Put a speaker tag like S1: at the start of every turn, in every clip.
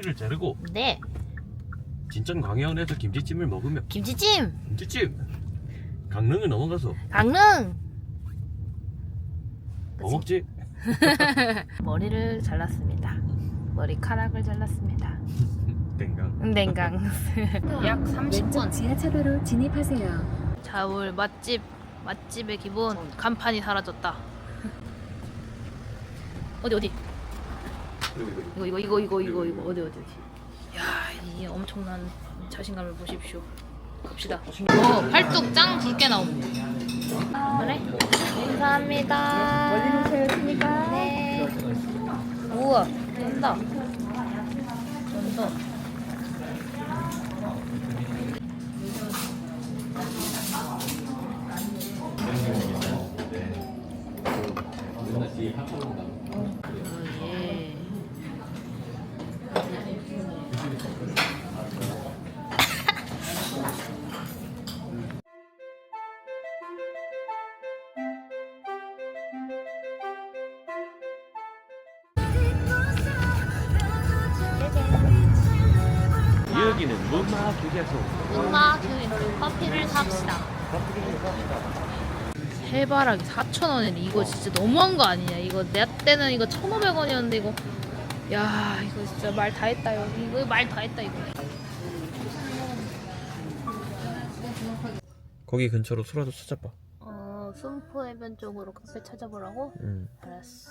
S1: 머리를 자르고
S2: 네.
S1: 진천 광양에서 김치찜을 먹으면
S2: 김치찜.
S1: 김치찜 강릉을 넘어가서
S2: 강릉.
S1: 뭐 먹지?
S2: 머리를 잘랐습니다. 머리카락을 잘랐습니다.
S1: 땡강
S2: 냉강. 약
S3: 왼쪽
S2: 30분.
S3: 지하차도로 진입하세요.
S2: 자울 맛집 맛집의 기본 간판이 사라졌다. 어디 어디? 이거 이거 이거 이거 이거 이거 어디 어디 어디? 야, 이 엄청난 자신감을 보십시오. 갑시다. 어, 팔뚝 짱 굵게 나옵니다. 그래? 감사합니다.
S3: 멀리는 세우시니까.
S2: 네. 우와, 된다. 된다. 어,
S1: 여기는 문마 휴게소
S2: 문마 교육 커피를 삽시다. 해바라기 4,000원에 이거 진짜 너무한 거 아니냐? 이거 내 때는 이거 1,500원이었는데 이거 야 이거 진짜 말 다 했다 이거 이거 말 다 했다 이거.
S1: 거기 근처로 소라도 찾아봐
S2: 어 순포 해변 쪽으로 카페 찾아보라고?
S1: 응.
S2: 알았어.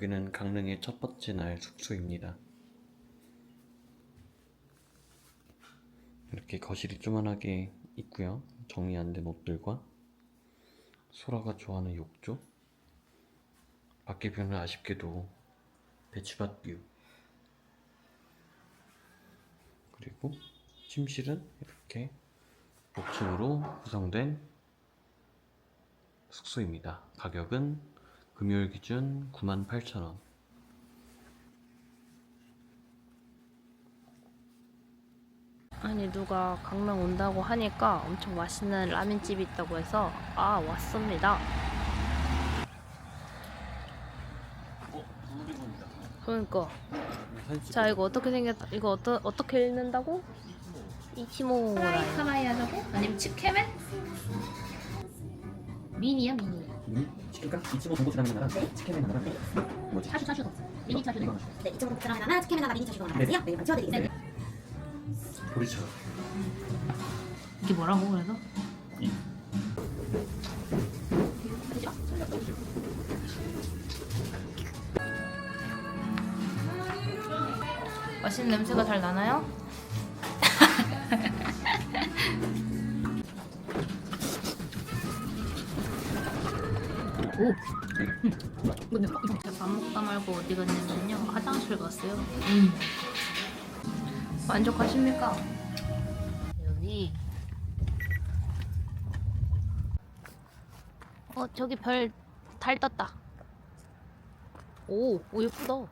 S1: 여기는 강릉의 첫 번째 날 숙소입니다. 이렇게 거실이 조만하게 있고요. 정리 안 된 옷들과 소라가 좋아하는 욕조 밖에 뷰는 아쉽게도 배치밭 뷰 그리고 침실은 이렇게 옥층으로 구성된 숙소입니다. 가격은 금요일 기준 98,000원
S2: 아니 누가 강릉 온다고 하니까 엄청 맛있는 라면집이 있다고 해서 아 왔습니다. 그러니까 자 이거 어떻게 생겼다 이거 어떠, 어떻게 읽는다고? 이치모라
S3: 카마이 하자고?
S2: 아니면 칩케멘? 미니야 미니
S4: 시킬까? 이치모 정보 지나는 나라 치킨의 나라 뭐지?
S2: 차슈 차슈 미니 차슈
S5: 네, 이쪽으로 들어가면 하나, 치킨에 나가 미니 차슈가 나가세요. 네, 이거 지워드리겠습니다.
S1: 보리차
S2: 이게 뭐라고 그래서? 맛있는 냄새가 잘 나나요? 오. 근데 밥 먹다 말고 어디 갔냐면요. 화장실 갔어요. 만족하십니까? 여기. 어 저기 별 달 떴다. 오, 오 예쁘다. 오.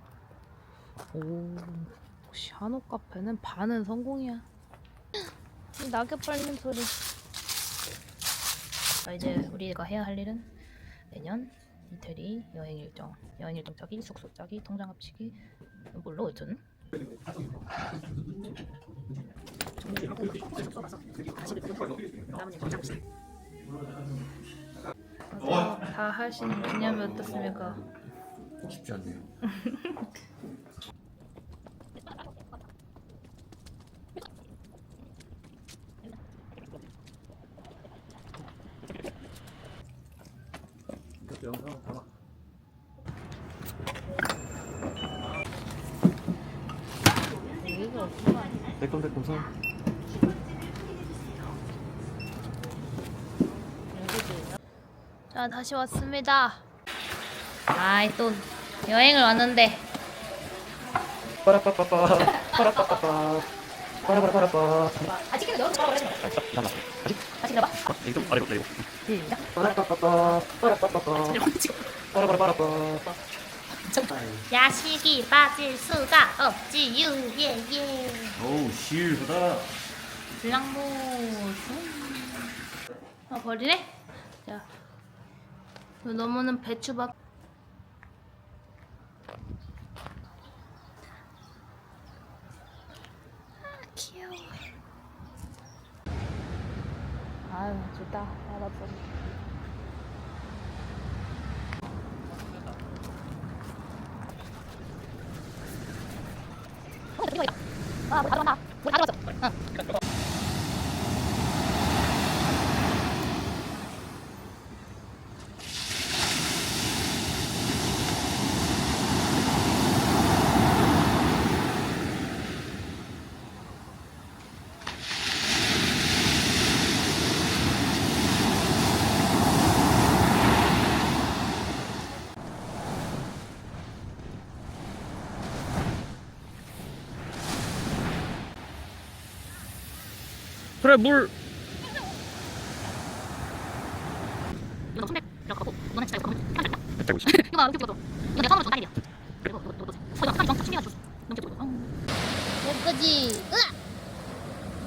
S2: 샤노 카페는 반은 성공이야? 이 낙엽 밟는 소리. 자 이제 우리가 해야 할 일은 내년 이태리 여행 일정 여행 일정 짜기 숙소 짜기 통장 합치기 뭘로 어쩌는 다 하신 기념이 어떻습니까?
S1: 쉽지 않네요 새콤새콤
S2: 자 다시 왔습니다. 아이 또 여행을 왔는데.
S4: 빠라빠빠빠 빠라빠빠빠 빠라빠라빠라빠
S2: 아직은 너무
S4: 잘하지 마.
S2: 아직 아직 나봐.
S4: 이거 좀 아래로 내리고
S2: 시작.
S4: 빠라빠빠빠 빠라빠빠빠 빠라빠라빠라빠
S2: 야식이 빠질 수가 없지 유예예.
S1: 오우 실보다
S2: 블랑보. 아 버리네? 자. 너무는 배추밥. 아, 귀여워. 아유 좋다. 알았어. 아, 뭐 가져간다. 뭐 가져갔어. 응.
S1: 그래 물
S2: 이거 손백 이렇게 하고 너네 진짜 이거 너무
S1: 떼고 있어
S2: 이거 봐 이렇게 찍어줘 이거 내 처음으로 전 딸이야 그리고 너 너도 어 이거 색깔이 좀 신기하게 줬어 너무 찍어줘 예쁘지? 으악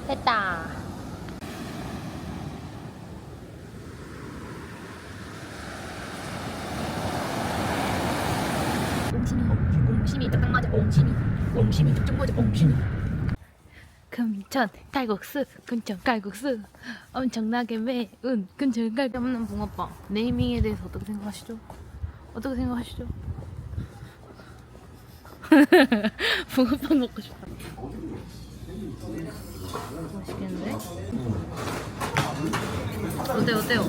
S2: 됐다 옹심이 옹심이 딱 맞아 옹심이 옹심이 딱 맞아 옹심이 금천 칼국수 금천 칼국수 엄청나게 매운 금천 칼국수 없는 붕어빵 네이밍에 대해서 어떻게 생각하시죠? 어떻게 생각하시죠? 붕어빵 먹고 싶다 맛있겠는데? 어때요 어때요?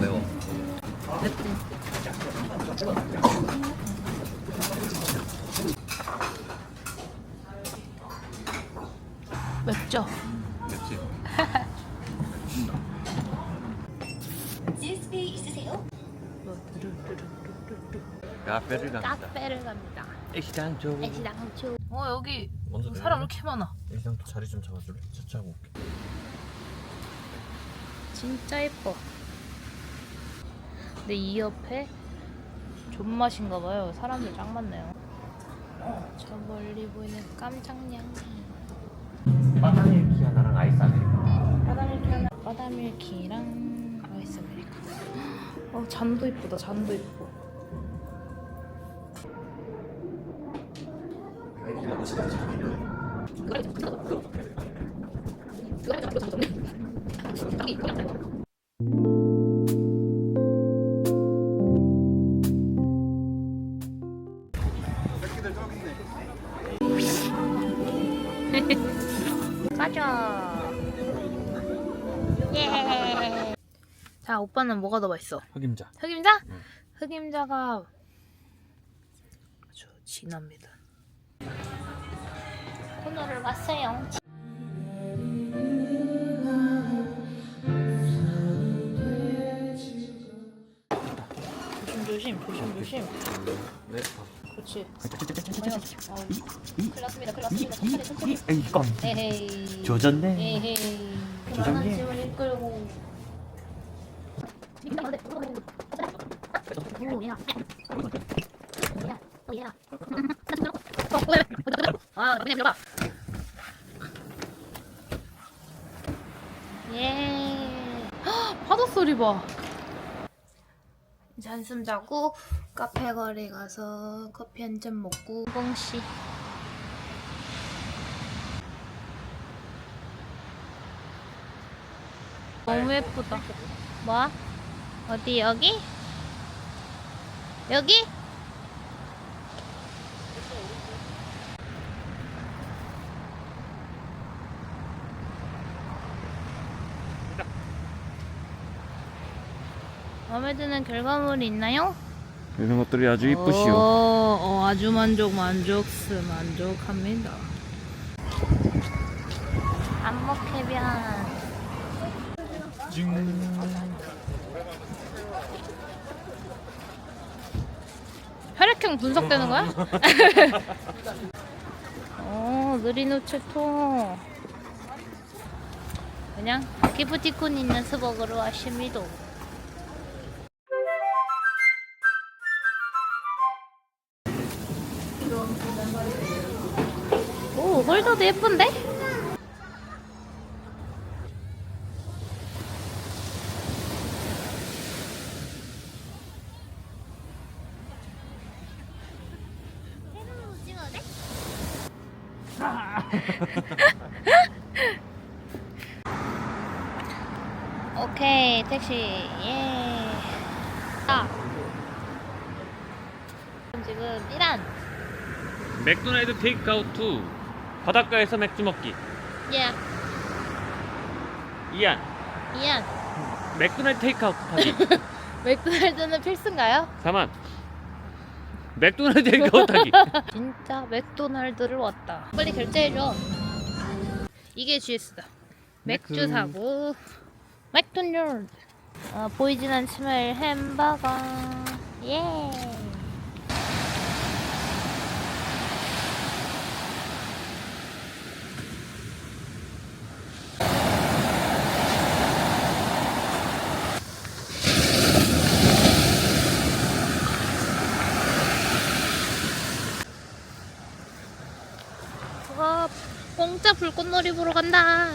S1: 매워
S2: 맵지? 맵죠?
S1: 맵지
S5: CSP 있으세요?
S1: 카페를 갑니다.
S2: 카페를 갑니다.
S1: 애시장 쪽.
S2: 애시당초 어 여기
S1: 먼저
S2: 사람 왜 이렇게 많아.
S1: 애시장 자리 좀 잡아줄래? 차차고 올게.
S2: 진짜 예뻐. 근데 이 옆에 존맛인가 봐요. 사람들 짱 많네요. 저 멀리 보이는 깜장냥
S4: 바나밀키 하나랑 아이스 아메리카노
S2: 바다밀키 하나 바다밀키랑 아이스 아메리카노 어 잔도 이쁘다. 잔도 이쁘 가자 예. 자 오빠는 뭐가 더 맛있어?
S1: 흑임자
S2: 흑임자? 흑임자가 아주 진합니다. 코너를 왔어요. 조심 조심 조심 조심.
S1: 네
S2: 그렇지. 아우, 큰일 났습니다. 큰일 났습니다. 천천히 천천히.
S1: 에이 껌
S2: 에헤이.
S1: 조졌네
S2: 에헤이.
S1: 조정님.
S2: 그만한 짐을 이끌고. 아, 그냥 밀어봐. 예. 헉, 파도 소리 봐. 한숨 자고 카페 거리 가서 커피 한 잔 먹고 봉씨. 너무 예쁘다. 뭐? 어디 여기? 여기? 마음에 드는 결과물이 있나요?
S1: 이런 것들이 아주
S2: 어,
S1: 이쁘시오
S2: 어, 아주 만족, 만족스, 만족합니다. 안목해변. 혈액형 분석되는 거야? 어, 느린 우체통. 그냥 기프티콘 있는 스벅으로 하십니다. 오, 홀더도 예쁜데? 오케이 택시 예. 아. 지금 이란
S1: 맥도날드 테이크아웃 2 바닷가에서 맥주 먹기
S2: 예
S1: 이안
S2: 이안
S1: 맥도날드 테이크아웃 하기
S2: 맥도날드는 필수인가요?
S1: 4만 맥도날드 테이크아웃 하기
S2: 진짜 맥도날드를 왔다. 빨리 결제해줘. 이게 GS다. 맥주
S1: 맥주.
S2: 사고 맥도날드. 어, 보이진 않지만 햄버거. 예. 와, 공짜 불꽃놀이 보러 간다.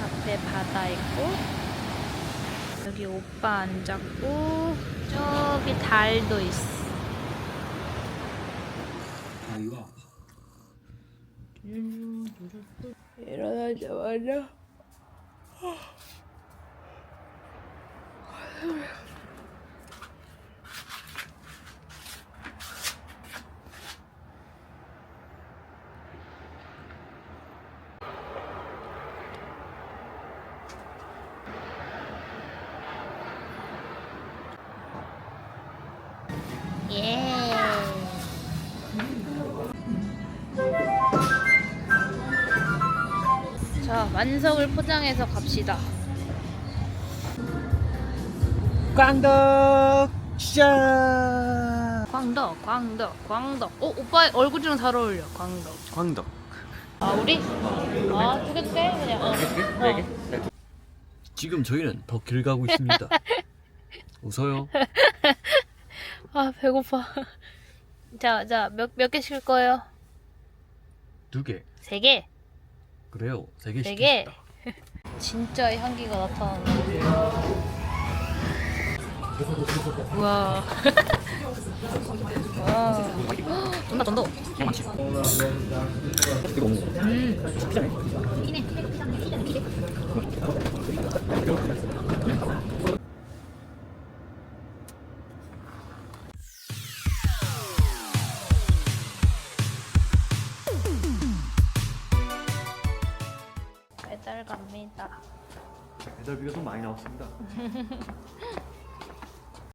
S2: 앞에 바다 있고, 여기 오빠 앉았고, 저기 달도 있어. 일어나자마자 예. 자, 만석을 포장해서 갑시다.
S1: 광덕 샤
S2: 광덕, 광덕, 광덕. 어, 오빠 얼굴이랑 잘 어울려. 광덕.
S1: 광덕
S2: 아, 우리? 아, 두 개, 두 개? 그냥. 어. 어.
S1: 지금 저희는 더 길 가고 있습니다 웃어요
S2: 아, 배고파. 자, 자, 몇, 몇개실 거예요?
S1: 두 개
S2: 세 개.
S1: 그래요 세 개
S2: 세 개. 진짜 향기가 나타나네. 우와. 와. 돈다 돈다.
S1: 이거 먹는 거
S2: 음. 갑니다.
S1: 배달비가 좀많 이 나왔습니다